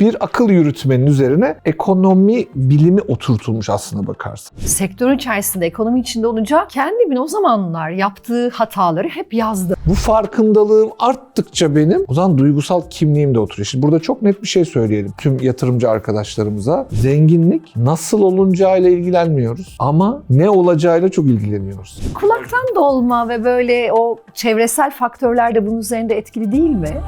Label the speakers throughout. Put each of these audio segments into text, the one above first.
Speaker 1: Bir akıl yürütmenin üzerine ekonomi bilimi oturtulmuş aslına bakarsın.
Speaker 2: Sektörün içerisinde, ekonomi içinde olunca kendimin o zamanlar yaptığı hataları hep yazdı.
Speaker 1: Bu farkındalığım arttıkça benim o zaman duygusal kimliğim de oturuyor. Şimdi burada çok net bir şey söyleyelim tüm yatırımcı arkadaşlarımıza. Zenginlik nasıl olunacağıyla ilgilenmiyoruz ama ne olacağıyla çok ilgileniyoruz.
Speaker 2: Kulaktan dolma ve böyle o çevresel faktörler de bunun üzerinde etkili değil mi?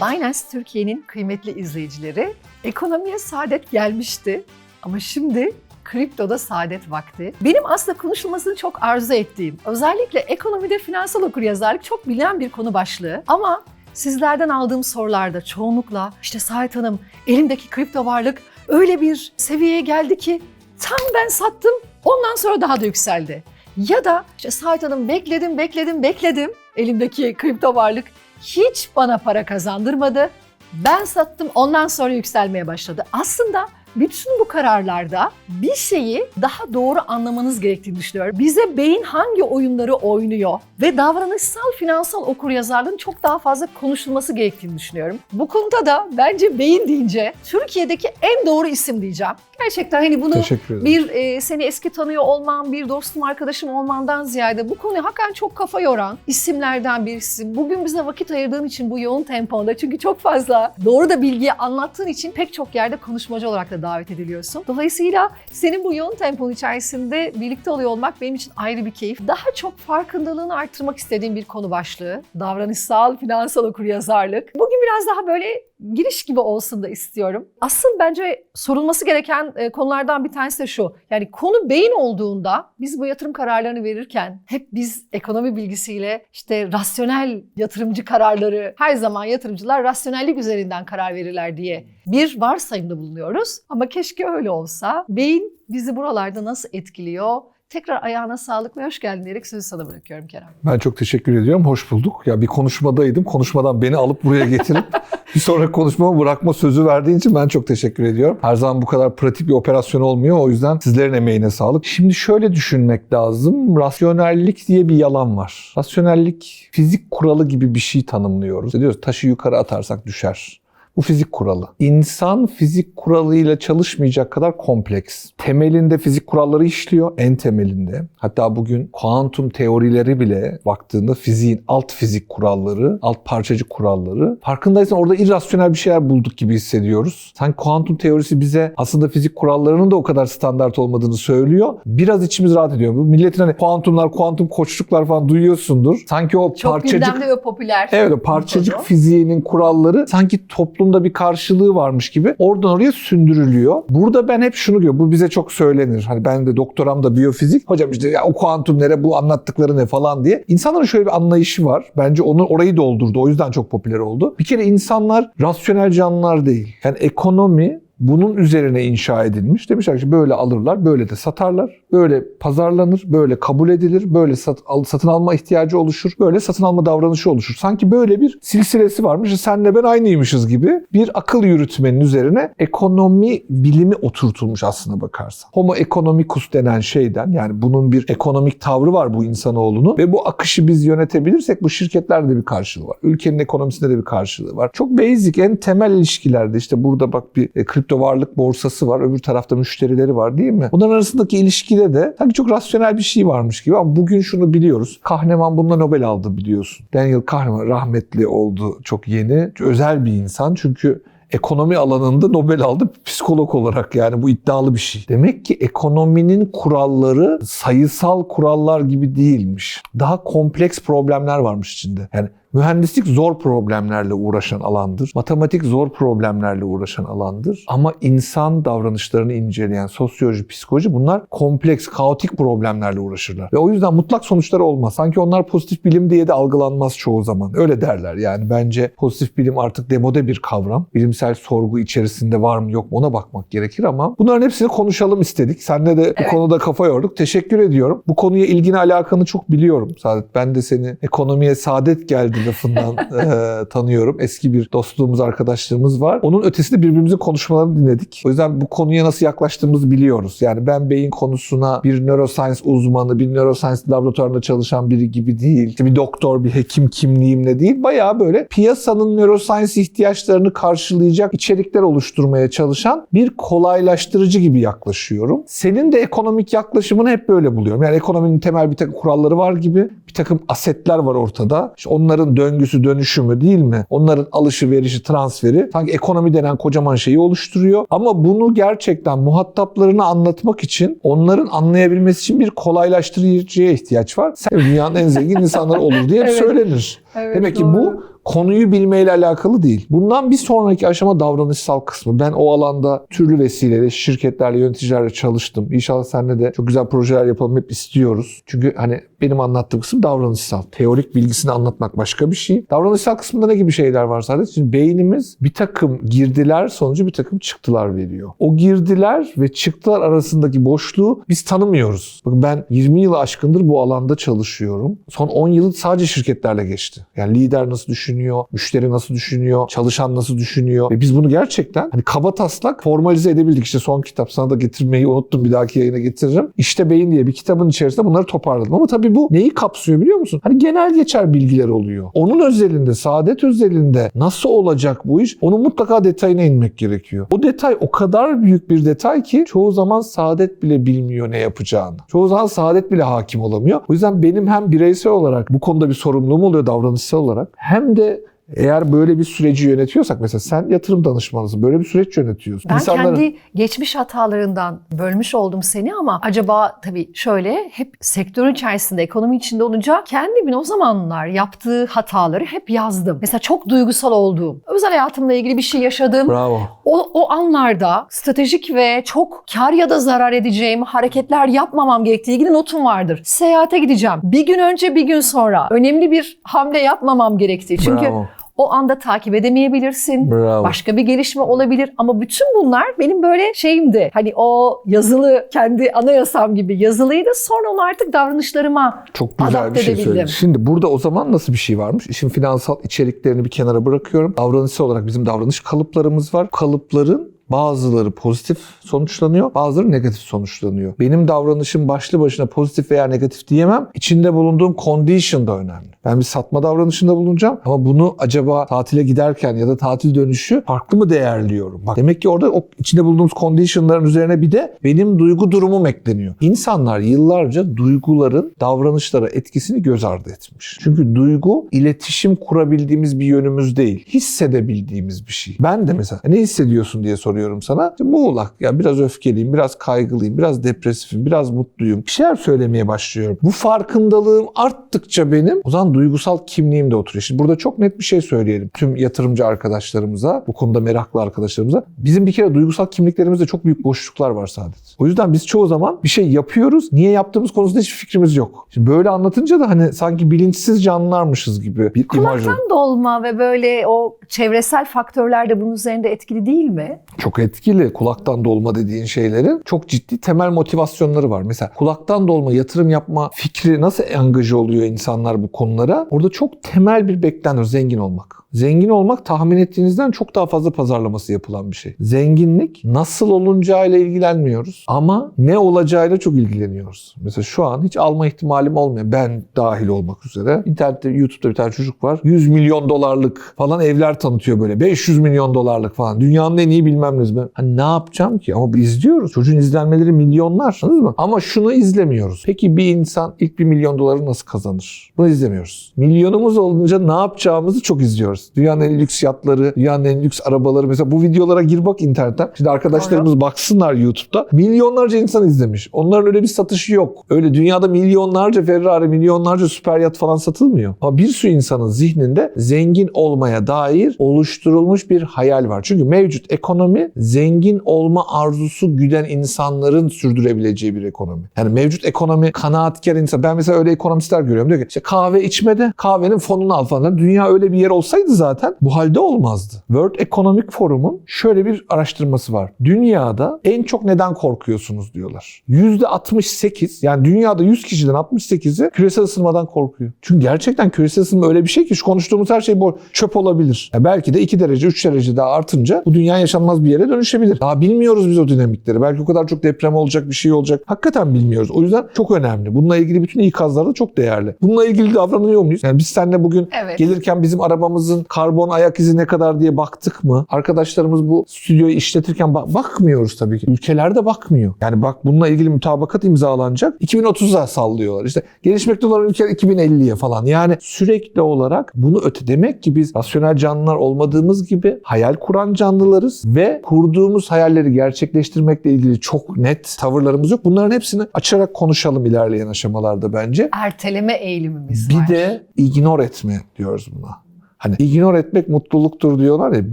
Speaker 2: Binance Türkiye'nin kıymetli izleyicileri, ekonomiye saadet gelmişti ama şimdi kriptoda saadet vakti. Benim aslında konuşulmasını çok arzu ettiğim, özellikle ekonomide finansal okuryazarlık çok bilinen bir konu başlığı ama sizlerden aldığım sorularda çoğunlukla işte Sait Hanım elimdeki kripto varlık öyle bir seviyeye geldi ki tam ben sattım ondan sonra daha da yükseldi. Ya da işte Sait Hanım bekledim bekledim bekledim elimdeki kripto varlık hiç bana para kazandırmadı. Ben sattım ondan sonra yükselmeye başladı. Aslında bütün bu kararlarda bir şeyi daha doğru anlamanız gerektiğini düşünüyorum. Bize beyin hangi oyunları oynuyor ve davranışsal finansal okuryazarlığın çok daha fazla konuşulması gerektiğini düşünüyorum. Bu konuda da bence beyin deyince Türkiye'deki en doğru isim diyeceğim. Gerçekten hani bunu bir e, seni eski tanıyor olman, bir dostum arkadaşım olmandan ziyade bu konuya hakikaten çok kafa yoran isimlerden birisi. Bugün bize vakit ayırdığın için bu yoğun temponda çünkü çok fazla doğru da bilgiyi anlattığın için pek çok yerde konuşmacı olarak da davet ediliyorsun. Dolayısıyla senin bu yoğun tempon içerisinde birlikte oluyor olmak benim için ayrı bir keyif. Daha çok farkındalığını arttırmak istediğim bir konu başlığı. Davranışsal, finansal okuryazarlık. Bugün biraz daha böyle giriş gibi olsun da istiyorum. Asıl bence sorulması gereken e, konulardan bir tanesi de şu. Yani konu beyin olduğunda biz bu yatırım kararlarını verirken hep biz ekonomi bilgisiyle işte rasyonel yatırımcı kararları her zaman yatırımcılar rasyonellik üzerinden karar verirler diye bir varsayımda bulunuyoruz. Ama keşke öyle olsa. Beyin bizi buralarda nasıl etkiliyor? Tekrar ayağına sağlık ve hoş geldin diyerek sözü sana bırakıyorum Kerem.
Speaker 1: Ben çok teşekkür ediyorum. Hoş bulduk. Ya bir konuşmadaydım. Konuşmadan beni alıp buraya getirip bir sonraki konuşmamı bırakma sözü verdiğin için ben çok teşekkür ediyorum. Her zaman bu kadar pratik bir operasyon olmuyor. O yüzden sizlerin emeğine sağlık. Şimdi şöyle düşünmek lazım. Rasyonellik diye bir yalan var. Rasyonellik fizik kuralı gibi bir şey tanımlıyoruz. Diyoruz taşı yukarı atarsak düşer. Bu fizik kuralı. İnsan fizik kuralıyla çalışmayacak kadar kompleks. Temelinde fizik kuralları işliyor, en temelinde. Hatta bugün kuantum teorileri bile baktığında fiziğin alt fizik kuralları, alt parçacık kuralları. Farkındaysan orada irrasyonel bir şeyler bulduk gibi hissediyoruz. Sanki kuantum teorisi bize aslında fizik kurallarının da o kadar standart olmadığını söylüyor. Biraz içimiz rahat ediyor. Bu milletin hani kuantumlar, kuantum koçluklar falan duyuyorsundur. Sanki o
Speaker 2: Çok
Speaker 1: parçacık...
Speaker 2: gündemde ve popüler.
Speaker 1: Evet o parçacık fiziğinin kuralları sanki toplumda bir karşılığı varmış gibi oradan oraya sündürülüyor. Burada ben hep şunu görüyorum. Bu bize çok söylenir. Hani ben de doktoram da biyofizik. Hocam işte ya o kuantum nere bu anlattıkları ne falan diye. İnsanların şöyle bir anlayışı var. Bence onu orayı doldurdu. O yüzden çok popüler oldu. Bir kere insanlar rasyonel canlılar değil. Yani ekonomi bunun üzerine inşa edilmiş. Demişler ki böyle alırlar, böyle de satarlar. Böyle pazarlanır, böyle kabul edilir, böyle sat, al- satın alma ihtiyacı oluşur, böyle satın alma davranışı oluşur. Sanki böyle bir silsilesi varmış. Senle ben aynıymışız gibi bir akıl yürütmenin üzerine ekonomi bilimi oturtulmuş aslına bakarsan. Homo economicus denen şeyden yani bunun bir ekonomik tavrı var bu insanoğlunun ve bu akışı biz yönetebilirsek bu şirketlerde de bir karşılığı var. Ülkenin ekonomisinde de bir karşılığı var. Çok basic, en temel ilişkilerde işte burada bak bir e, kripto varlık borsası var, öbür tarafta müşterileri var değil mi? Bunların arasındaki ilişkide de sanki çok rasyonel bir şey varmış gibi ama bugün şunu biliyoruz. Kahneman bununla Nobel aldı biliyorsun. Daniel Kahneman rahmetli oldu çok yeni. Özel bir insan çünkü ekonomi alanında Nobel aldı psikolog olarak yani bu iddialı bir şey. Demek ki ekonominin kuralları sayısal kurallar gibi değilmiş. Daha kompleks problemler varmış içinde. Yani Mühendislik zor problemlerle uğraşan alandır. Matematik zor problemlerle uğraşan alandır. Ama insan davranışlarını inceleyen sosyoloji, psikoloji bunlar kompleks, kaotik problemlerle uğraşırlar. Ve o yüzden mutlak sonuçları olmaz. Sanki onlar pozitif bilim diye de algılanmaz çoğu zaman. Öyle derler yani. Bence pozitif bilim artık demode bir kavram. Bilimsel sorgu içerisinde var mı yok mu ona bakmak gerekir ama bunların hepsini konuşalım istedik. Seninle de bu konuda kafa yorduk. Teşekkür ediyorum. Bu konuya ilgini alakanı çok biliyorum Saadet. Ben de seni ekonomiye saadet geldi lafından e, tanıyorum. Eski bir dostluğumuz, arkadaşlığımız var. Onun ötesinde birbirimizin konuşmalarını dinledik. O yüzden bu konuya nasıl yaklaştığımızı biliyoruz. Yani ben beyin konusuna bir neuroscience uzmanı, bir neuroscience laboratuvarında çalışan biri gibi değil. İşte bir doktor, bir hekim kimliğimle değil. Bayağı böyle piyasanın neuroscience ihtiyaçlarını karşılayacak içerikler oluşturmaya çalışan bir kolaylaştırıcı gibi yaklaşıyorum. Senin de ekonomik yaklaşımını hep böyle buluyorum. Yani ekonominin temel bir takım kuralları var gibi bir takım asetler var ortada. İşte onların döngüsü, dönüşümü değil mi? Onların alışı, verişi, transferi sanki ekonomi denen kocaman şeyi oluşturuyor. Ama bunu gerçekten muhataplarına anlatmak için, onların anlayabilmesi için bir kolaylaştırıcıya ihtiyaç var. Sen dünyanın en zengin insanları olur diye
Speaker 2: Evet.
Speaker 1: söylenir.
Speaker 2: Evet,
Speaker 1: Demek ki
Speaker 2: doğru.
Speaker 1: bu konuyu bilmeyle alakalı değil. Bundan bir sonraki aşama davranışsal kısmı. Ben o alanda türlü vesileyle, şirketlerle, yöneticilerle çalıştım. İnşallah seninle de çok güzel projeler yapalım hep istiyoruz. Çünkü hani benim anlattığım kısım davranışsal. Teorik bilgisini anlatmak başka bir şey. Davranışsal kısmında ne gibi şeyler var sadece? Şimdi beynimiz bir takım girdiler sonucu bir takım çıktılar veriyor. O girdiler ve çıktılar arasındaki boşluğu biz tanımıyoruz. Bakın ben 20 yılı aşkındır bu alanda çalışıyorum. Son 10 yılı sadece şirketlerle geçti. Yani lider nasıl düşünüyor, müşteri nasıl düşünüyor, çalışan nasıl düşünüyor ve biz bunu gerçekten hani kaba taslak formalize edebildik. İşte son kitap sana da getirmeyi unuttum bir dahaki yayına getiririm. İşte Beyin diye bir kitabın içerisinde bunları toparladım. Ama tabii bu neyi kapsıyor biliyor musun? Hani genel geçer bilgiler oluyor. Onun özelinde, saadet özelinde nasıl olacak bu iş? Onun mutlaka detayına inmek gerekiyor. O detay o kadar büyük bir detay ki çoğu zaman saadet bile bilmiyor ne yapacağını. Çoğu zaman saadet bile hakim olamıyor. O yüzden benim hem bireysel olarak bu konuda bir sorumluluğum oluyor davranışsal olarak hem de eğer böyle bir süreci yönetiyorsak mesela sen yatırım danışmanısın böyle bir süreç yönetiyorsun.
Speaker 2: Ben
Speaker 1: İnsanların-
Speaker 2: kendi geçmiş hatalarından bölmüş oldum seni ama acaba tabii şöyle hep sektörün içerisinde, ekonomi içinde olunca kendimin o zamanlar yaptığı hataları hep yazdım. Mesela çok duygusal olduğum, özel hayatımla ilgili bir şey yaşadığım
Speaker 1: Bravo.
Speaker 2: o, o anlarda stratejik ve çok kar ya da zarar edeceğim hareketler yapmamam gerektiği ilgili notum vardır. Seyahate gideceğim. Bir gün önce bir gün sonra önemli bir hamle yapmamam gerektiği. Çünkü
Speaker 1: Bravo.
Speaker 2: O anda takip edemeyebilirsin.
Speaker 1: Bravo.
Speaker 2: Başka bir gelişme olabilir ama bütün bunlar benim böyle şeyimdi. Hani o yazılı kendi anayasam gibi yazılıydı. Sonra onu artık davranışlarıma
Speaker 1: Çok güzel bir şey söyledin. Şimdi burada o zaman nasıl bir şey varmış? İşin finansal içeriklerini bir kenara bırakıyorum. Davranışsal olarak bizim davranış kalıplarımız var. Kalıpların bazıları pozitif sonuçlanıyor, bazıları negatif sonuçlanıyor. Benim davranışım başlı başına pozitif veya negatif diyemem. İçinde bulunduğum condition da önemli. Ben bir satma davranışında bulunacağım ama bunu acaba tatile giderken ya da tatil dönüşü farklı mı değerliyorum? Bak demek ki orada o içinde bulunduğumuz conditionların üzerine bir de benim duygu durumum ekleniyor. İnsanlar yıllarca duyguların davranışlara etkisini göz ardı etmiş. Çünkü duygu iletişim kurabildiğimiz bir yönümüz değil. Hissedebildiğimiz bir şey. Ben de mesela ne hissediyorsun diye soruyorum sana. İşte muğlak ya biraz öfkeliyim, biraz kaygılıyım, biraz depresifim, biraz mutluyum. Bir şeyler söylemeye başlıyorum. Bu farkındalığım arttıkça benim o zaman duygusal kimliğim de oturuyor. Şimdi burada çok net bir şey söyleyelim. Tüm yatırımcı arkadaşlarımıza, bu konuda meraklı arkadaşlarımıza. Bizim bir kere duygusal kimliklerimizde çok büyük boşluklar var Saadet. O yüzden biz çoğu zaman bir şey yapıyoruz. Niye yaptığımız konusunda hiçbir fikrimiz yok. Şimdi böyle anlatınca da hani sanki bilinçsiz canlılarmışız gibi bir imaj oluyor.
Speaker 2: Kulaktan dolma ve böyle o çevresel faktörler de bunun üzerinde etkili değil mi?
Speaker 1: çok etkili kulaktan dolma dediğin şeylerin çok ciddi temel motivasyonları var. Mesela kulaktan dolma yatırım yapma fikri nasıl angaje oluyor insanlar bu konulara? Orada çok temel bir beklenti zengin olmak. Zengin olmak tahmin ettiğinizden çok daha fazla pazarlaması yapılan bir şey. Zenginlik nasıl olunacağıyla ilgilenmiyoruz ama ne olacağıyla çok ilgileniyoruz. Mesela şu an hiç alma ihtimalim olmuyor. Ben dahil olmak üzere. İnternette YouTube'da bir tane çocuk var. 100 milyon dolarlık falan evler tanıtıyor böyle. 500 milyon dolarlık falan. Dünyanın en iyi bilmem ne. Hani ne yapacağım ki? Ama biz izliyoruz. Çocuğun izlenmeleri milyonlar. Anladınız mı? Ama şunu izlemiyoruz. Peki bir insan ilk bir milyon doları nasıl kazanır? Bunu izlemiyoruz. Milyonumuz olunca ne yapacağımızı çok izliyoruz. Dünyanın en lüks yatları, dünyanın en lüks arabaları. Mesela bu videolara gir bak internetten. Şimdi arkadaşlarımız baksınlar YouTube'da. Milyonlarca insan izlemiş. Onların öyle bir satışı yok. Öyle dünyada milyonlarca Ferrari, milyonlarca süper yat falan satılmıyor. Ama bir sürü insanın zihninde zengin olmaya dair oluşturulmuş bir hayal var. Çünkü mevcut ekonomi zengin olma arzusu güden insanların sürdürebileceği bir ekonomi. Yani mevcut ekonomi kanaatkar insan. Ben mesela öyle ekonomistler görüyorum. Diyor ki işte kahve içmede kahvenin fonunu al falan. Dünya öyle bir yer olsaydı olsaydı zaten bu halde olmazdı. World Economic Forum'un şöyle bir araştırması var. Dünyada en çok neden korkuyorsunuz diyorlar. %68 yani dünyada 100 kişiden 68'i küresel ısınmadan korkuyor. Çünkü gerçekten küresel ısınma öyle bir şey ki şu konuştuğumuz her şey bu çöp olabilir. Ya belki de 2 derece 3 derece daha artınca bu dünya yaşanmaz bir yere dönüşebilir. Daha bilmiyoruz biz o dinamikleri. Belki o kadar çok deprem olacak bir şey olacak. Hakikaten bilmiyoruz. O yüzden çok önemli. Bununla ilgili bütün ikazlar da çok değerli. Bununla ilgili davranıyor muyuz? Yani biz seninle bugün
Speaker 2: Evet.
Speaker 1: gelirken bizim arabamızın karbon ayak izi ne kadar diye baktık mı? Arkadaşlarımız bu stüdyoyu işletirken bak- bakmıyoruz tabii ki. Ülkeler de bakmıyor. Yani bak bununla ilgili mutabakat imzalanacak. 2030'a sallıyorlar. İşte gelişmekte olan ülkeler 2050'ye falan. Yani sürekli olarak bunu öte demek ki biz rasyonel canlılar olmadığımız gibi hayal kuran canlılarız ve kurduğumuz hayalleri gerçekleştirmekle ilgili çok net tavırlarımız yok. Bunların hepsini açarak konuşalım ilerleyen aşamalarda bence.
Speaker 2: Erteleme eğilimimiz
Speaker 1: Bir
Speaker 2: var.
Speaker 1: de ignore etme diyoruz buna. Hani ignore etmek mutluluktur diyorlar ya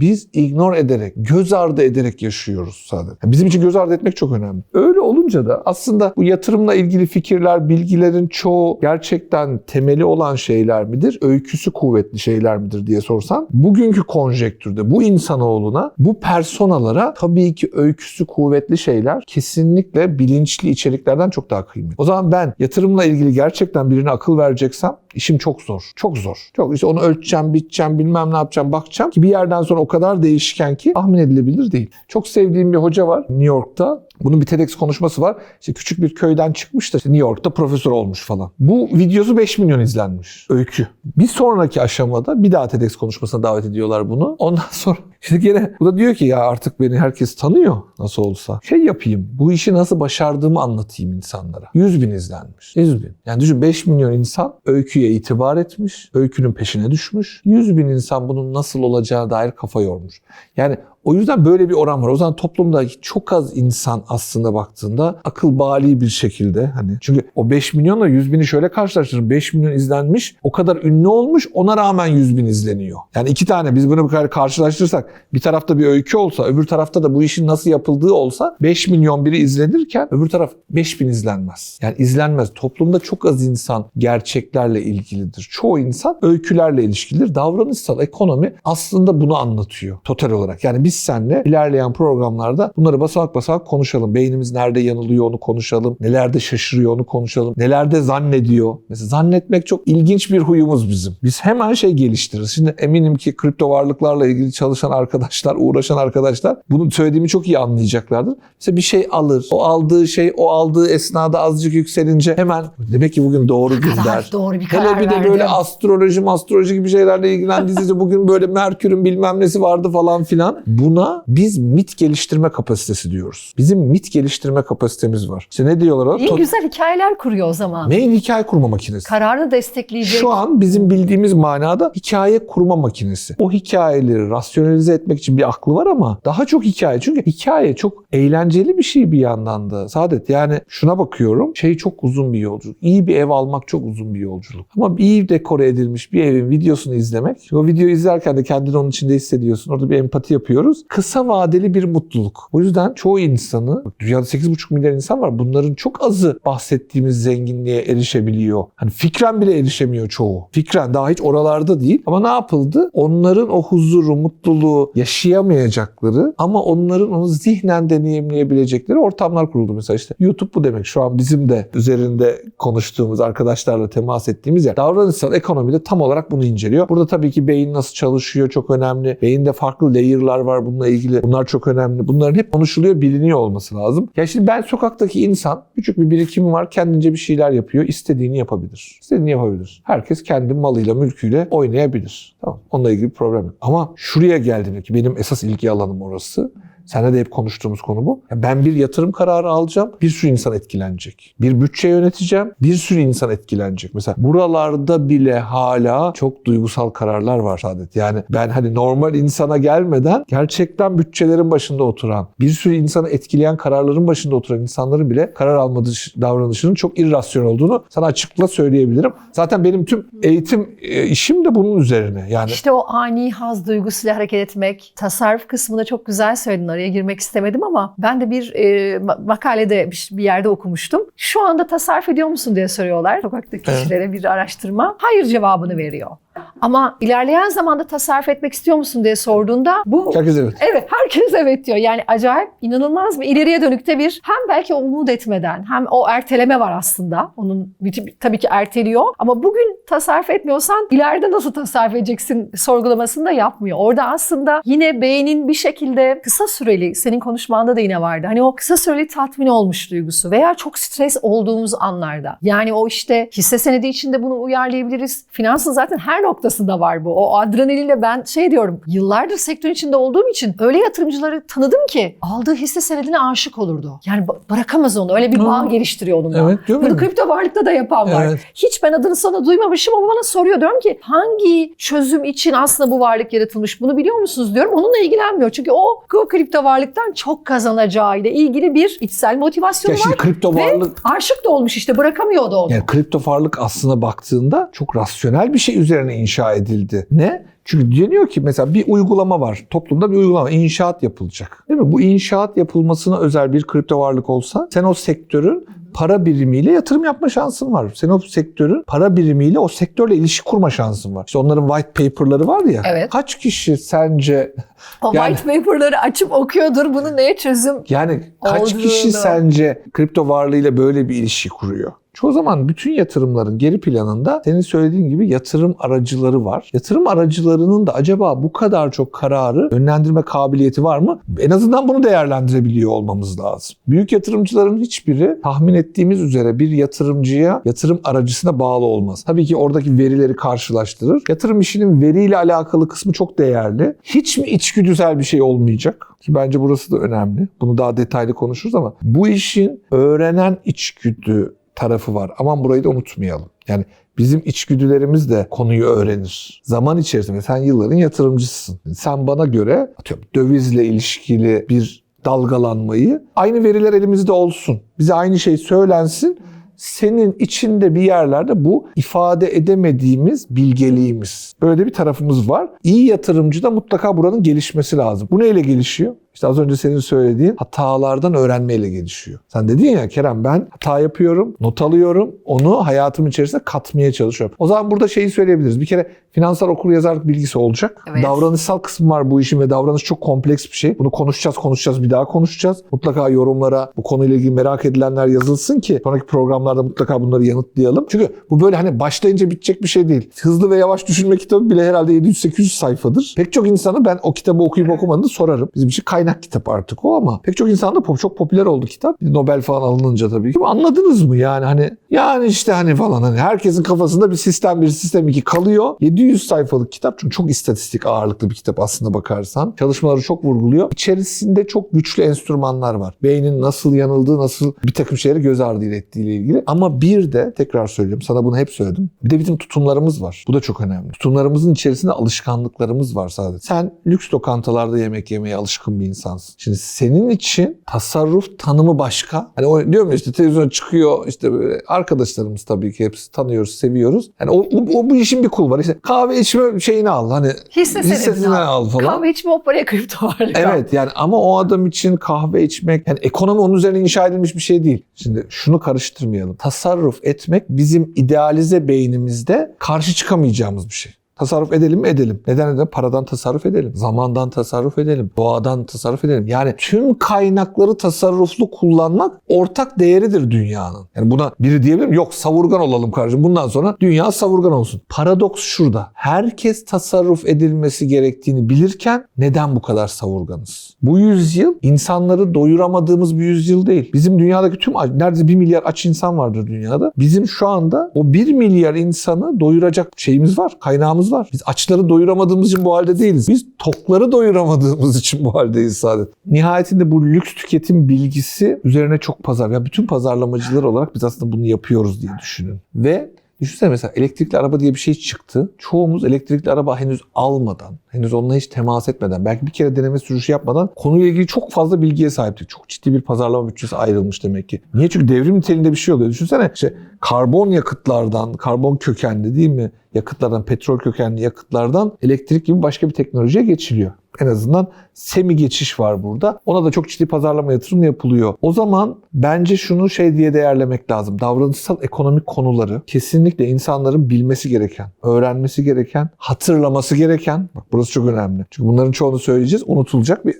Speaker 1: biz ignore ederek, göz ardı ederek yaşıyoruz sadece. Yani Bizim için göz ardı etmek çok önemli. Öyle olunca da aslında bu yatırımla ilgili fikirler, bilgilerin çoğu gerçekten temeli olan şeyler midir? Öyküsü kuvvetli şeyler midir diye sorsan bugünkü konjektürde bu insanoğluna, bu personalara tabii ki öyküsü kuvvetli şeyler kesinlikle bilinçli içeriklerden çok daha kıymetli. O zaman ben yatırımla ilgili gerçekten birine akıl vereceksem işim çok zor. Çok zor. Çok işte onu ölçeceğim, biteceğim, bilmem ne yapacağım, bakacağım ki bir yerden sonra o kadar değişken ki tahmin edilebilir değil. Çok sevdiğim bir hoca var New York'ta. Bunun bir TEDx konuşması var. İşte küçük bir köyden çıkmış da işte New York'ta profesör olmuş falan. Bu videosu 5 milyon izlenmiş. Öykü. Bir sonraki aşamada bir daha TEDx konuşmasına davet ediyorlar bunu. Ondan sonra işte gene bu da diyor ki ya artık beni herkes tanıyor nasıl olsa. Şey yapayım bu işi nasıl başardığımı anlatayım insanlara. 100 bin izlenmiş. 100 bin. Yani düşün 5 milyon insan öyküye itibar etmiş. Öykünün peşine düşmüş. 100 bin insan bunun nasıl olacağına dair kafa yormuş. Yani o yüzden böyle bir oran var. O zaman toplumda çok az insan aslında baktığında akıl bali bir şekilde hani çünkü o 5 milyonla 100 bini şöyle karşılaştırın. 5 milyon izlenmiş o kadar ünlü olmuş ona rağmen 100 bin izleniyor. Yani iki tane biz bunu karşılaştırırsak bir tarafta bir öykü olsa öbür tarafta da bu işin nasıl yapıldığı olsa 5 milyon biri izlenirken öbür taraf 5 bin izlenmez. Yani izlenmez. Toplumda çok az insan gerçeklerle ilgilidir. Çoğu insan öykülerle ilişkilidir. Davranışsal ekonomi aslında bunu anlatıyor total olarak. Yani biz seninle ilerleyen programlarda bunları basamak basamak konuşalım. Beynimiz nerede yanılıyor onu konuşalım. Nelerde şaşırıyor onu konuşalım. Nelerde zannediyor. Mesela zannetmek çok ilginç bir huyumuz bizim. Biz hemen şey geliştiririz. Şimdi eminim ki kripto varlıklarla ilgili çalışan arkadaşlar, uğraşan arkadaşlar bunu söylediğimi çok iyi anlayacaklardır. Mesela bir şey alır. O aldığı şey o aldığı esnada azıcık yükselince hemen demek ki bugün doğru gün der.
Speaker 2: doğru bir
Speaker 1: Hele bir de
Speaker 2: verdim.
Speaker 1: böyle astroloji, astroloji gibi şeylerle ilgilendiyse bugün böyle Merkür'ün bilmem nesi vardı falan filan. Buna biz mit geliştirme kapasitesi diyoruz. Bizim mit geliştirme kapasitemiz var. İşte ne diyorlar o?
Speaker 2: İyi güzel hikayeler kuruyor o zaman.
Speaker 1: Neyin hikaye kurma makinesi?
Speaker 2: Kararını destekleyecek.
Speaker 1: Şu an bizim bildiğimiz manada hikaye kurma makinesi. O hikayeleri rasyonalize etmek için bir aklı var ama daha çok hikaye. Çünkü hikaye çok eğlenceli bir şey bir yandan da. Saadet yani şuna bakıyorum. Şey çok uzun bir yolculuk. İyi bir ev almak çok uzun bir yolculuk. Ama iyi dekore edilmiş bir evin videosunu izlemek. O videoyu izlerken de kendini onun içinde hissediyorsun. Orada bir empati yapıyoruz. Kısa vadeli bir mutluluk. O yüzden çoğu insanı, dünyada 8,5 milyar insan var. Bunların çok azı bahsettiğimiz zenginliğe erişebiliyor. Hani fikren bile erişemiyor çoğu. Fikren daha hiç oralarda değil. Ama ne yapıldı? Onların o huzuru, mutluluğu yaşayamayacakları ama onların onu zihnen deneyimleyebilecekleri ortamlar kuruldu. Mesela işte YouTube bu demek. Şu an bizim de üzerinde konuştuğumuz, arkadaşlarla temas ettiğimiz yer. Davranışsal ekonomide tam olarak bunu inceliyor. Burada tabii ki beyin nasıl çalışıyor çok önemli. Beyinde farklı layer'lar var bununla ilgili. Bunlar çok önemli. Bunların hep konuşuluyor, biliniyor olması lazım. Ya şimdi ben sokaktaki insan küçük bir birikimi var. Kendince bir şeyler yapıyor. istediğini yapabilir. İstediğini yapabilir. Herkes kendi malıyla, mülküyle oynayabilir. Tamam. Onunla ilgili bir problem yok. Ama şuraya geldiğimde ki benim esas ilgi alanım orası. Seninle de hep konuştuğumuz konu bu. Ben bir yatırım kararı alacağım. Bir sürü insan etkilenecek. Bir bütçe yöneteceğim. Bir sürü insan etkilenecek. Mesela buralarda bile hala çok duygusal kararlar var Saadet. Yani ben hani normal insana gelmeden gerçekten bütçelerin başında oturan, bir sürü insanı etkileyen kararların başında oturan insanların bile karar alma davranışının çok irrasyonel olduğunu sana açıkla söyleyebilirim. Zaten benim tüm eğitim e, işim de bunun üzerine. Yani
Speaker 2: İşte o ani haz duygusuyla hareket etmek. Tasarruf kısmında çok güzel söyledin. Araya girmek istemedim ama ben de bir e, ma- makalede bir, bir yerde okumuştum. Şu anda tasarruf ediyor musun diye soruyorlar sokaktaki
Speaker 1: Evet.
Speaker 2: kişilere bir araştırma. Hayır cevabını veriyor. Ama ilerleyen zamanda tasarruf etmek istiyor musun diye sorduğunda bu
Speaker 1: Herkes evet.
Speaker 2: Evet herkes evet diyor. Yani acayip inanılmaz bir ileriye dönükte bir hem belki umut etmeden hem o erteleme var aslında. Onun tabii ki erteliyor ama bugün tasarruf etmiyorsan ileride nasıl tasarruf edeceksin sorgulamasını da yapmıyor. Orada aslında yine beynin bir şekilde kısa süreli senin konuşmanda da yine vardı. Hani o kısa süreli tatmin olmuş duygusu veya çok stres olduğumuz anlarda. Yani o işte hisse senedi içinde bunu uyarlayabiliriz. Finansın zaten her noktasında var bu. O adrenaliyle ben şey diyorum yıllardır sektörün içinde olduğum için öyle yatırımcıları tanıdım ki aldığı hisse senedine aşık olurdu. Yani bırakamaz onu. Öyle bir bağ geliştiriyor onunla.
Speaker 1: Evet
Speaker 2: Bunu kripto varlıkta da yapan var.
Speaker 1: Evet.
Speaker 2: Hiç ben adını sana duymamışım ama bana soruyor. Diyorum ki hangi çözüm için aslında bu varlık yaratılmış bunu biliyor musunuz diyorum. Onunla ilgilenmiyor. Çünkü o bu kripto varlıktan çok kazanacağıyla ilgili bir içsel motivasyonu
Speaker 1: Ya
Speaker 2: var.
Speaker 1: kripto
Speaker 2: Ve
Speaker 1: varlık
Speaker 2: aşık da olmuş işte bırakamıyordu onu.
Speaker 1: Yani kripto varlık aslına baktığında çok rasyonel bir şey üzerine inşa edildi. Ne? Çünkü deniyor ki mesela bir uygulama var. Toplumda bir uygulama, inşaat yapılacak. Değil mi? Bu inşaat yapılmasına özel bir kripto varlık olsa sen o sektörün para birimiyle yatırım yapma şansın var. Sen o sektörün para birimiyle o sektörle ilişki kurma şansın var. İşte onların white paper'ları var ya.
Speaker 2: Evet.
Speaker 1: Kaç kişi sence
Speaker 2: o
Speaker 1: yani-
Speaker 2: white paper'ları açıp okuyordur. Bunun neye çözüm?
Speaker 1: Yani kaç
Speaker 2: Olduğunu.
Speaker 1: kişi sence kripto varlığıyla böyle bir ilişki kuruyor? Çoğu zaman bütün yatırımların geri planında senin söylediğin gibi yatırım aracıları var. Yatırım aracılarının da acaba bu kadar çok kararı yönlendirme kabiliyeti var mı? En azından bunu değerlendirebiliyor olmamız lazım. Büyük yatırımcıların hiçbiri tahmin ettiğimiz üzere bir yatırımcıya, yatırım aracısına bağlı olmaz. Tabii ki oradaki verileri karşılaştırır. Yatırım işinin veriyle alakalı kısmı çok değerli. Hiç mi içgüdüsel bir şey olmayacak? Ki bence burası da önemli. Bunu daha detaylı konuşuruz ama bu işin öğrenen içgüdü tarafı var. Aman burayı da unutmayalım. Yani bizim içgüdülerimiz de konuyu öğrenir. Zaman içerisinde sen yılların yatırımcısısın. Sen bana göre atıyorum dövizle ilişkili bir dalgalanmayı aynı veriler elimizde olsun. Bize aynı şey söylensin. Senin içinde bir yerlerde bu ifade edemediğimiz bilgeliğimiz. Böyle bir tarafımız var. İyi yatırımcı da mutlaka buranın gelişmesi lazım. Bu neyle gelişiyor? İşte az önce senin söylediğin hatalardan öğrenmeyle gelişiyor. Sen dedin ya Kerem ben hata yapıyorum, not alıyorum, onu hayatım içerisinde katmaya çalışıyorum. O zaman burada şeyi söyleyebiliriz. Bir kere finansal okur yazarlık bilgisi olacak.
Speaker 2: Evet.
Speaker 1: Davranışsal kısmı var bu işin ve davranış çok kompleks bir şey. Bunu konuşacağız, konuşacağız, bir daha konuşacağız. Mutlaka yorumlara bu konuyla ilgili merak edilenler yazılsın ki sonraki programlarda mutlaka bunları yanıtlayalım. Çünkü bu böyle hani başlayınca bitecek bir şey değil. Hızlı ve Yavaş Düşünme kitabı bile herhalde 700-800 sayfadır. Pek çok insanı ben o kitabı okuyup okumadığını sorarım. Bizim için kaynak kitap artık o ama pek çok insanda çok popüler oldu kitap. Nobel falan alınınca tabii ki. Anladınız mı yani hani yani işte hani falan hani herkesin kafasında bir sistem bir sistem iki kalıyor. 700 sayfalık kitap çünkü çok istatistik ağırlıklı bir kitap aslında bakarsan. Çalışmaları çok vurguluyor. İçerisinde çok güçlü enstrümanlar var. Beynin nasıl yanıldığı, nasıl bir takım şeyleri göz ardı ettiğiyle ilgili. Ama bir de tekrar söylüyorum sana bunu hep söyledim. Bir de bizim tutumlarımız var. Bu da çok önemli. Tutumlarımızın içerisinde alışkanlıklarımız var sadece. Sen lüks lokantalarda yemek yemeye alışkın bir insansın. Şimdi senin için tasarruf tanımı başka. Hani o diyorum ya işte televizyona çıkıyor işte böyle arkadaşlarımız tabii ki hepsi tanıyoruz, seviyoruz. Yani o, o, o bu işin bir kul var. İşte kahve içme şeyini al. Hani hissesini
Speaker 2: al.
Speaker 1: al falan.
Speaker 2: Kahve içme o paraya kripto varlık.
Speaker 1: Evet yani ama o adam için kahve içmek yani ekonomi onun üzerine inşa edilmiş bir şey değil. Şimdi şunu karıştırmayalım. Tasarruf etmek bizim idealize beynimizde karşı çıkamayacağımız bir şey. Tasarruf edelim mi? Edelim. Neden edelim? Paradan tasarruf edelim. Zamandan tasarruf edelim. Doğadan tasarruf edelim. Yani tüm kaynakları tasarruflu kullanmak ortak değeridir dünyanın. Yani buna biri diyebilir mi? Yok savurgan olalım kardeşim. Bundan sonra dünya savurgan olsun. Paradoks şurada. Herkes tasarruf edilmesi gerektiğini bilirken neden bu kadar savurganız? Bu yüzyıl insanları doyuramadığımız bir yüzyıl değil. Bizim dünyadaki tüm neredeyse 1 milyar aç insan vardır dünyada. Bizim şu anda o 1 milyar insanı doyuracak şeyimiz var, kaynağımız var. Biz açları doyuramadığımız için bu halde değiliz. Biz tokları doyuramadığımız için bu haldeyiz sadece. Nihayetinde bu lüks tüketim bilgisi üzerine çok pazar. Ya bütün pazarlamacılar olarak biz aslında bunu yapıyoruz diye düşünün. Ve Düşünsene mesela elektrikli araba diye bir şey çıktı. Çoğumuz elektrikli araba henüz almadan, henüz onunla hiç temas etmeden, belki bir kere deneme sürüşü yapmadan konuyla ilgili çok fazla bilgiye sahiptik. Çok ciddi bir pazarlama bütçesi ayrılmış demek ki. Niye? Çünkü devrim niteliğinde bir şey oluyor. Düşünsene işte karbon yakıtlardan, karbon kökenli değil mi? Yakıtlardan, petrol kökenli yakıtlardan elektrik gibi başka bir teknolojiye geçiliyor. En azından semi geçiş var burada. Ona da çok ciddi pazarlama yatırım yapılıyor. O zaman bence şunu şey diye değerlemek lazım. Davranışsal ekonomik konuları kesinlikle insanların bilmesi gereken, öğrenmesi gereken, hatırlaması gereken. Bak burası çok önemli. Çünkü bunların çoğunu söyleyeceğiz. Unutulacak bir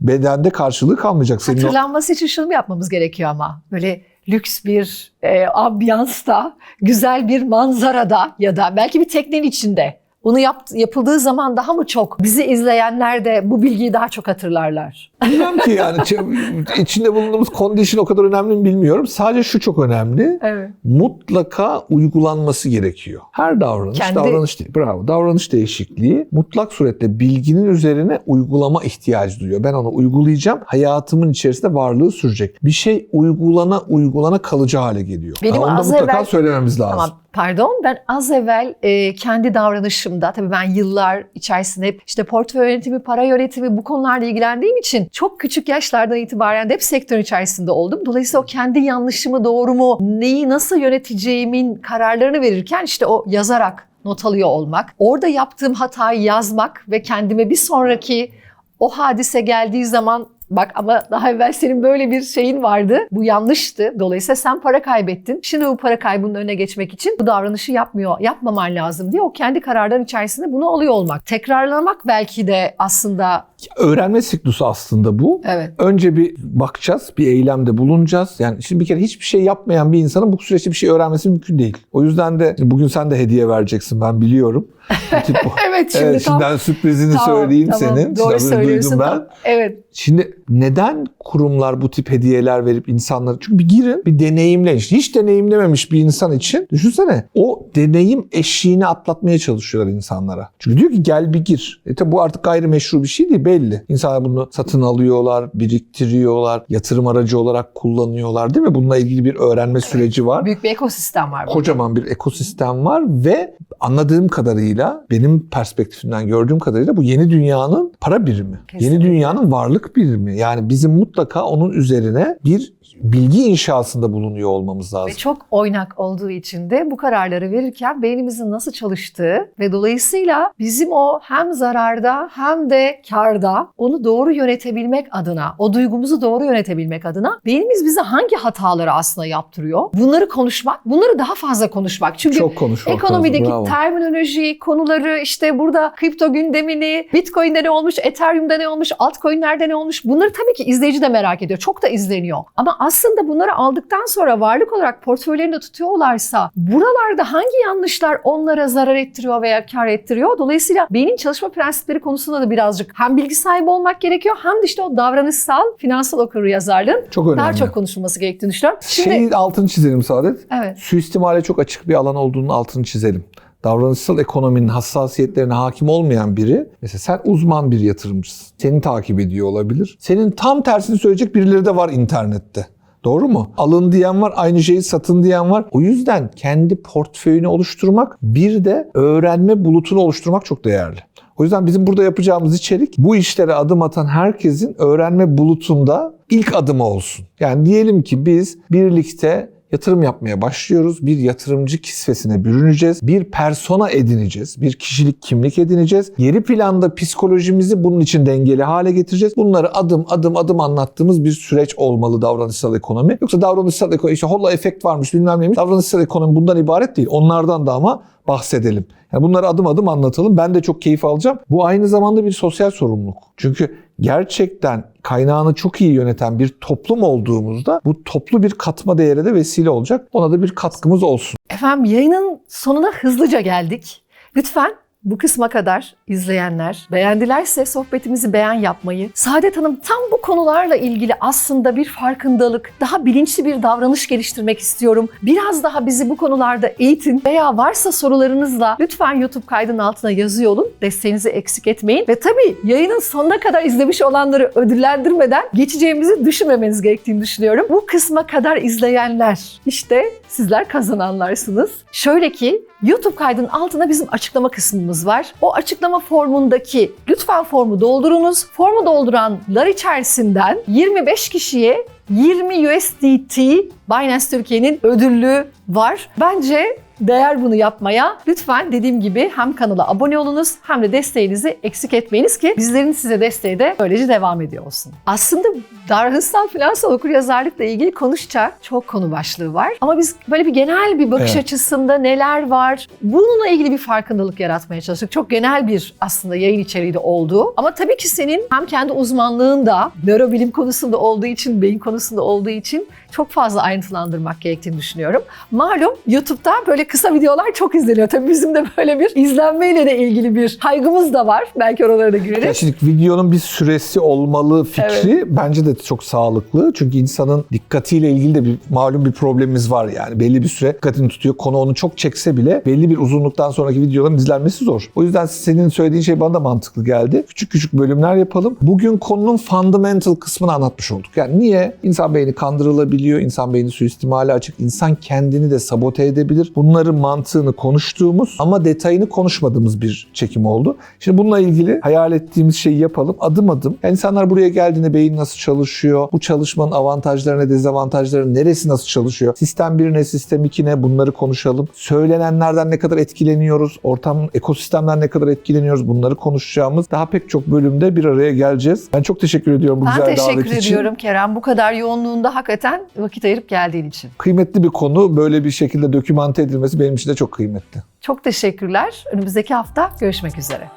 Speaker 1: bedende karşılığı kalmayacak. Senin o-
Speaker 2: Hatırlanması için şunu yapmamız gerekiyor ama. Böyle lüks bir e, ambiyansta, güzel bir manzarada ya da belki bir teknenin içinde. Bunu yap, yapıldığı zaman daha mı çok bizi izleyenler de bu bilgiyi daha çok hatırlarlar?
Speaker 1: Bilmem ki yani içinde bulunduğumuz condition o kadar önemli mi bilmiyorum. Sadece şu çok önemli.
Speaker 2: Evet.
Speaker 1: Mutlaka uygulanması gerekiyor. Her davranış,
Speaker 2: Kendi-
Speaker 1: davranış değil. Bravo. Davranış değişikliği mutlak suretle bilginin üzerine uygulama ihtiyacı duyuyor. Ben onu uygulayacağım. Hayatımın içerisinde varlığı sürecek. Bir şey uygulana uygulana kalıcı hale geliyor.
Speaker 2: Benim
Speaker 1: Yani onu da mutlaka
Speaker 2: evvel-
Speaker 1: söylememiz lazım.
Speaker 2: Tamam pardon ben az evvel e, kendi davranışımda tabii ben yıllar içerisinde hep işte portföy yönetimi, para yönetimi bu konularla ilgilendiğim için çok küçük yaşlardan itibaren de hep sektörün içerisinde oldum. Dolayısıyla o kendi yanlışımı doğru mu, neyi nasıl yöneteceğimin kararlarını verirken işte o yazarak not alıyor olmak, orada yaptığım hatayı yazmak ve kendime bir sonraki o hadise geldiği zaman Bak ama daha evvel senin böyle bir şeyin vardı. Bu yanlıştı. Dolayısıyla sen para kaybettin. Şimdi bu para kaybının önüne geçmek için bu davranışı yapmıyor, yapmaman lazım diye o kendi kararların içerisinde bunu alıyor olmak. Tekrarlamak belki de aslında
Speaker 1: Öğrenme siklusu aslında bu.
Speaker 2: evet.
Speaker 1: Önce bir bakacağız, bir eylemde bulunacağız. Yani şimdi bir kere hiçbir şey yapmayan bir insanın bu süreçte bir şey öğrenmesi mümkün değil. O yüzden de bugün sen de hediye vereceksin ben biliyorum.
Speaker 2: Evet şimdi
Speaker 1: evet,
Speaker 2: tam
Speaker 1: şimdiden sürprizini
Speaker 2: Tamam,
Speaker 1: söyleyeyim
Speaker 2: tamam.
Speaker 1: senin.
Speaker 2: Doğru
Speaker 1: Tabii
Speaker 2: söylüyorsun.
Speaker 1: ben.
Speaker 2: Evet.
Speaker 1: Şimdi neden kurumlar bu tip hediyeler verip insanları... Çünkü bir girin, bir deneyimleyin. Hiç deneyimlememiş bir insan için düşünsene o deneyim eşiğini atlatmaya çalışıyorlar insanlara. Çünkü diyor ki gel bir gir. E tabi bu artık gayrimeşru bir şey değil belli. İnsanlar bunu satın alıyorlar, biriktiriyorlar, yatırım aracı olarak kullanıyorlar değil mi? Bununla ilgili bir öğrenme süreci var.
Speaker 2: Büyük bir ekosistem var.
Speaker 1: Kocaman bir ekosistem var ve anladığım kadarıyla benim perspektifimden gördüğüm kadarıyla bu yeni dünyanın para birimi.
Speaker 2: Kesinlikle.
Speaker 1: Yeni dünyanın varlık birimi. Yani bizim mutlaka onun üzerine bir bilgi inşasında bulunuyor olmamız lazım.
Speaker 2: Ve çok oynak olduğu için de bu kararları verirken beynimizin nasıl çalıştığı ve dolayısıyla bizim o hem zararda hem de karda onu doğru yönetebilmek adına, o duygumuzu doğru yönetebilmek adına beynimiz bize hangi hataları aslında yaptırıyor? Bunları konuşmak, bunları daha fazla konuşmak. Çünkü
Speaker 1: Çok konuşmak
Speaker 2: Ekonomideki
Speaker 1: lazım. Bravo.
Speaker 2: terminoloji, konuları işte burada kripto gündemini, Bitcoin'de ne olmuş, Ethereum'da ne olmuş, altcoin'lerde ne olmuş bunları tabii ki izleyici de merak ediyor. Çok da izleniyor. Ama aslında bunları aldıktan sonra varlık olarak portföylerinde tutuyorlarsa buralarda hangi yanlışlar onlara zarar ettiriyor veya kar ettiriyor? Dolayısıyla beynin çalışma prensipleri konusunda da birazcık hem bilgi sahibi olmak gerekiyor hem de işte o davranışsal, finansal okuryazarlığın
Speaker 1: Çok önemli.
Speaker 2: daha çok konuşulması gerektiğini düşünüyorum. Şimdi
Speaker 1: Şeyin altını çizelim Saadet.
Speaker 2: evet.
Speaker 1: Suistimale çok açık bir alan olduğunun altını çizelim. Davranışsal ekonominin hassasiyetlerine hakim olmayan biri, mesela sen uzman bir yatırımcısın. Seni takip ediyor olabilir. Senin tam tersini söyleyecek birileri de var internette. Doğru mu? Alın diyen var, aynı şeyi satın diyen var. O yüzden kendi portföyünü oluşturmak, bir de öğrenme bulutunu oluşturmak çok değerli. O yüzden bizim burada yapacağımız içerik bu işlere adım atan herkesin öğrenme bulutunda ilk adımı olsun. Yani diyelim ki biz birlikte yatırım yapmaya başlıyoruz. Bir yatırımcı kisvesine bürüneceğiz. Bir persona edineceğiz. Bir kişilik kimlik edineceğiz. Geri planda psikolojimizi bunun için dengeli hale getireceğiz. Bunları adım adım adım anlattığımız bir süreç olmalı davranışsal ekonomi. Yoksa davranışsal ekonomi işte holla efekt varmış bilmem neymiş. Davranışsal ekonomi bundan ibaret değil. Onlardan da ama bahsedelim. Yani bunları adım adım anlatalım. Ben de çok keyif alacağım. Bu aynı zamanda bir sosyal sorumluluk. Çünkü gerçekten kaynağını çok iyi yöneten bir toplum olduğumuzda bu toplu bir katma değere de vesile olacak. Ona da bir katkımız olsun.
Speaker 2: Efendim yayının sonuna hızlıca geldik. Lütfen bu kısma kadar izleyenler beğendilerse sohbetimizi beğen yapmayı, Saadet Hanım tam bu konularla ilgili aslında bir farkındalık, daha bilinçli bir davranış geliştirmek istiyorum. Biraz daha bizi bu konularda eğitin veya varsa sorularınızla lütfen YouTube kaydının altına yazıyor olun. Desteğinizi eksik etmeyin. Ve tabii yayının sonuna kadar izlemiş olanları ödüllendirmeden geçeceğimizi düşünmemeniz gerektiğini düşünüyorum. Bu kısma kadar izleyenler işte sizler kazananlarsınız. Şöyle ki YouTube kaydının altına bizim açıklama kısmımız var. O açıklama formundaki lütfen formu doldurunuz. Formu dolduranlar içerisinden 25 kişiye 20 USDT Binance Türkiye'nin ödüllü var. Bence Değer bunu yapmaya. Lütfen dediğim gibi hem kanala abone olunuz hem de desteğinizi eksik etmeyiniz ki bizlerin size desteği de böylece devam ediyor olsun. Aslında davranışsal finansal okuryazarlıkla ilgili konuşacak çok konu başlığı var. Ama biz böyle bir genel bir bakış
Speaker 1: Evet.
Speaker 2: açısında neler var bununla ilgili bir farkındalık yaratmaya çalıştık. Çok genel bir aslında yayın içeriği de oldu. Ama tabii ki senin hem kendi uzmanlığın da nörobilim konusunda olduğu için, beyin konusunda olduğu için çok fazla ayrıntılandırmak gerektiğini düşünüyorum. Malum YouTube'da böyle kısa videolar çok izleniyor. Tabii bizim de böyle bir izlenmeyle de ilgili bir kaygımız da var. Belki oralara da
Speaker 1: Ya
Speaker 2: gireriz.
Speaker 1: şimdi videonun bir süresi olmalı fikri bence de çok sağlıklı. Çünkü insanın dikkatiyle ilgili de bir malum bir problemimiz var yani. Belli bir süre dikkatini tutuyor. Konu onu çok çekse bile belli bir uzunluktan sonraki videoların izlenmesi zor. O yüzden senin söylediğin şey bana da mantıklı geldi. Küçük küçük bölümler yapalım. Bugün konunun fundamental kısmını anlatmış olduk. Yani niye insan beyni kandırılabiliyor, insan beyni suistimale açık, insan kendini de sabote edebilir. Bunların mantığını konuştuğumuz ama detayını konuşmadığımız bir çekim oldu. Şimdi bununla ilgili hayal ettiğimiz şeyi yapalım adım adım. Yani insanlar buraya geldiğinde beyin nasıl çalışıyor, bu çalışmanın avantajları ne, dezavantajları, neresi nasıl çalışıyor, sistem 1 ne, sistem 2 ne bunları konuşalım. Söylenenlerden ne kadar etkileniyoruz, ortam, ekosistemden ne kadar etkileniyoruz bunları konuşacağımız daha pek çok bölümde bir araya geleceğiz. Ben çok teşekkür ediyorum bu
Speaker 2: Ben
Speaker 1: güzel davet
Speaker 2: teşekkür
Speaker 1: için.
Speaker 2: ediyorum Kerem. Bu kadar yoğunluğunda hakikaten vakit ayırıp geldiğin için.
Speaker 1: Kıymetli bir konu böyle bir şekilde dokümante edilmesi benim için de çok kıymetli.
Speaker 2: Çok teşekkürler. Önümüzdeki hafta görüşmek üzere.